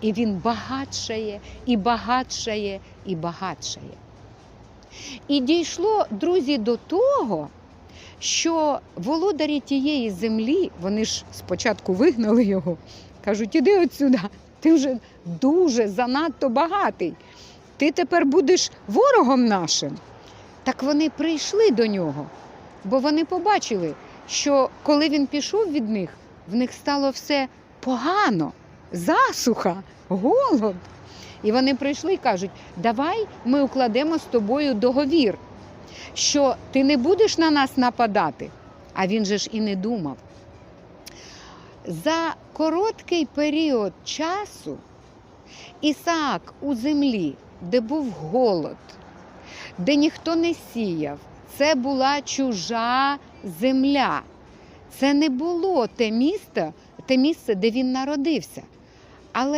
І він багатшає, і багатшає, і багатшає. І дійшло, друзі, до того, що володарі тієї землі, вони ж спочатку вигнали його, кажуть, іди отсюди, ти вже дуже занадто багатий. Ти тепер будеш ворогом нашим. Так вони прийшли до нього, бо вони побачили, що коли він пішов від них, в них стало все погано, засуха, голод. І вони прийшли і кажуть: давай ми укладемо з тобою договір, що ти не будеш на нас нападати. А він же ж і не думав. За короткий період часу Ісаак у землі, де був голод, де ніхто не сіяв, це була чужа земля. Це не було те місто, те місце, де він народився.